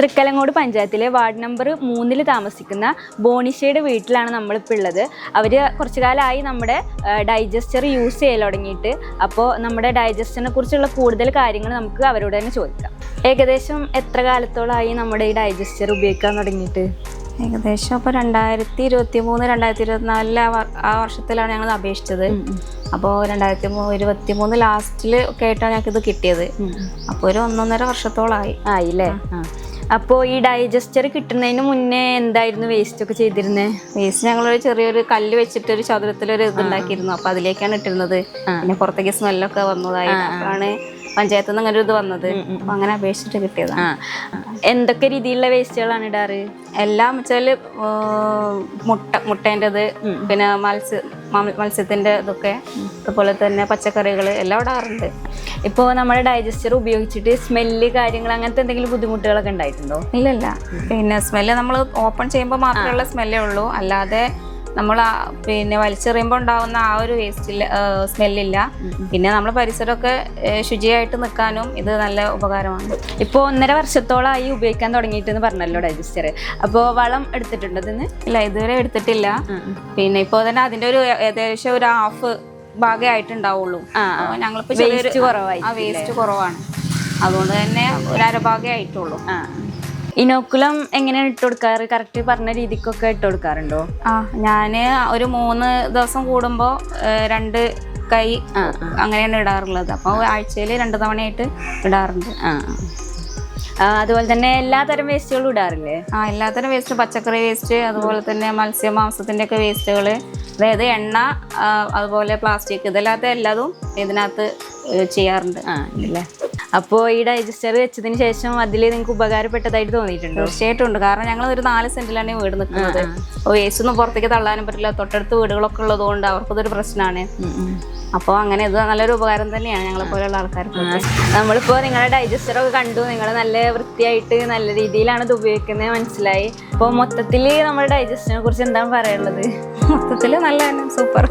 തൃക്കലങ്ങോട് പഞ്ചായത്തിലെ ward number മൂന്നിൽ താമസിക്കുന്ന ബോണിഷയുടെ വീട്ടിലാണ് നമ്മളിപ്പോൾ ഉള്ളത്. അവർ കുറച്ചു കാലമായി നമ്മുടെ ഡൈജസ്റ്റർ യൂസ് ചെയ്യൽ തുടങ്ങിയിട്ട്. അപ്പോൾ നമ്മുടെ ഡൈജസ്റ്ററിനെ കുറിച്ചുള്ള കൂടുതൽ കാര്യങ്ങൾ നമുക്ക് അവരോട് തന്നെ ചോദിക്കാം. ഏകദേശം എത്ര കാലത്തോളമായി നമ്മുടെ ഈ ഡൈജസ്റ്റർ ഉപയോഗിക്കാൻ തുടങ്ങിയിട്ട്? ഏകദേശം അപ്പോൾ രണ്ടായിരത്തി ഇരുപത്തി മൂന്ന് രണ്ടായിരത്തി ഇരുപത്തിനാലിലെ ആ വർ- ആ വർഷത്തിലാണ് ഞങ്ങൾ അപേക്ഷിച്ചത്. അപ്പോൾ രണ്ടായിരത്തി ഇരുപത്തി മൂന്ന് ലാസ്റ്റിൽ ഒക്കെ ആയിട്ടാണ് ഞങ്ങൾക്ക് ഇത് കിട്ടിയത്. അപ്പോൾ ഒരു ഒന്നൊന്നര വർഷത്തോളമായി ആയില്ലേ? അപ്പോൾ ഈ ഡൈജസ്റ്റർ കിട്ടുന്നതിന് മുന്നേ എന്തായിരുന്നു വേസ്റ്റ് ഒക്കെ ചെയ്തിരുന്നത് വേസ്റ്റ് ഞങ്ങളൊരു ചെറിയൊരു കല്ല് വെച്ചിട്ട് ഒരു ചതുരത്തിലൊരു ഇത് ഉണ്ടാക്കിയിരുന്നു അപ്പോൾ അതിലേക്കാണ് ഇട്ടിരുന്നത്. പിന്നെ പുറത്തേക്ക് സ്മെല്ലൊക്കെ വന്നതായി. അപ്പോഴാണ് പഞ്ചായത്തിൽ നിന്ന് അങ്ങനെ ഒരു ഇത് വന്നത്. അപ്പോൾ അങ്ങനെ അപേക്ഷിച്ചിട്ട് കിട്ടിയതാണ്. എന്തൊക്കെ രീതിയിലുള്ള വേസ്റ്റുകളാണ് ഇടാറ്? എല്ലാം വെച്ചാൽ മുട്ട മുട്ടേന്റെത് പിന്നെ മത്സ്യ മത്സ്യത്തിന്റെ ഇതൊക്കെ. അതുപോലെ തന്നെ പച്ചക്കറികൾ എല്ലാം ഇടാറുണ്ട് ഇപ്പോൾ നമ്മുടെ ഡൈജസ്റ്റർ ഉപയോഗിച്ചിട്ട് സ്മെല്ല് കാര്യങ്ങൾ അങ്ങനത്തെ എന്തെങ്കിലും ബുദ്ധിമുട്ടുകളൊക്കെ ഉണ്ടായിട്ടുണ്ടോ? ഇല്ലല്ല. പിന്നെ സ്മെല്ല് നമ്മൾ ഓപ്പൺ ചെയ്യുമ്പോൾ മാത്രമുള്ള സ്മെല്ലേ ഉള്ളൂ. അല്ലാതെ നമ്മൾ പിന്നെ വലിച്ചെറിയുമ്പോൾ ഉണ്ടാകുന്ന ആ ഒരു വേസ്റ്റില്ല സ്മെല്ലില്ല. പിന്നെ നമ്മൾ പരിസരമൊക്കെ ശുചിയായിട്ട് നിൽക്കാനും ഇത് നല്ല ഉപകാരമാണ്. ഇപ്പോൾ ഒന്നര വർഷത്തോളമായി ഉപയോഗിക്കാൻ തുടങ്ങിയിട്ടെന്ന് പറഞ്ഞല്ലോ ഡൈജസ്റ്റർ. അപ്പോൾ വളം എടുത്തിട്ടുണ്ടോ ഇതിന്? ഇല്ല ഇതുവരെ എടുത്തിട്ടില്ല. പിന്നെ ഇപ്പോൾ തന്നെ അതിന്റെ ഒരു ഏകദേശം ഒരു ഹാഫ് ഭാഗമേ ആയിട്ടുണ്ടാവുള്ളൂ. ഞങ്ങളിപ്പോൾ വേസ്റ്റ് കുറവായി ആ വേസ്റ്റ് കുറവാണ്. അതുകൊണ്ട് തന്നെ ഒരു അരഭാഗമേ ആയിട്ടുള്ളൂ. ഇനോക്കുലം എങ്ങനെയാണ് ഇട്ട് കൊടുക്കാറ്? കറക്റ്റ് പറഞ്ഞ രീതിക്കൊക്കെ ഇട്ട് കൊടുക്കാറുണ്ടോ? ആ ഞാൻ ഒരു മൂന്ന് ദിവസം കൂടുമ്പോൾ രണ്ട് കൈ അങ്ങനെയാണ് ഇടാറുള്ളത്. അപ്പോൾ ആഴ്ചയിൽ രണ്ട് തവണയായിട്ട് ഇടാറുണ്ട്. ആ അതുപോലെ തന്നെ എല്ലാ തരം വേസ്റ്റുകളും ഇടാറില്ലേ? ആ എല്ലാതരം വേസ്റ്റ് പച്ചക്കറി വേസ്റ്റ് അതുപോലെ തന്നെ മത്സ്യ മാംസത്തിന്റെ ഒക്കെ വേസ്റ്റുകൾ അതായത് എണ്ണ അതുപോലെ പ്ലാസ്റ്റിക് ഇതല്ലാത്ത എല്ലാതും ഇതിനകത്ത് ചെയ്യാറുണ്ട്. ആ ഇല്ലേ? അപ്പോൾ ഈ ഡൈജസ്റ്റർ വെച്ചതിന് ശേഷം അതിൽ നിങ്ങൾക്ക് ഉപകാരപ്പെട്ടതായിട്ട് തോന്നിയിട്ടുണ്ട്? തീർച്ചയായിട്ടും ഉണ്ട്. കാരണം ഞങ്ങൾ ഒരു നാല് സെന്റിലാണ് വീട് നിൽക്കുന്നത് അപ്പോൾ വേസ്റ്റ് ഒന്നും പുറത്തേക്ക് തള്ളാനും പറ്റില്ല. തൊട്ടടുത്ത് വീടുകളൊക്കെ ഉള്ളതുകൊണ്ട് അവർക്കതൊരു പ്രശ്നമാണ് അപ്പോൾ അങ്ങനെ ഇത് നല്ലൊരു ഉപകാരം തന്നെയാണ് ഞങ്ങളെ പോലെയുള്ള ആൾക്കാർക്ക് നമ്മളിപ്പോൾ നിങ്ങളുടെ ഡൈജസ്റ്ററൊക്കെ കണ്ടു. നിങ്ങൾ നല്ല വൃത്തിയായിട്ട് നല്ല രീതിയിലാണ് ഇത് ഉപയോഗിക്കുന്നത് മനസ്സിലായി. അപ്പോൾ മൊത്തത്തിൽ നമ്മുടെ ഡൈജസ്റ്ററിനെ കുറിച്ച് എന്താണ് പറയാനുള്ളത്? മൊത്തത്തിൽ നല്ല സൂപ്പർ.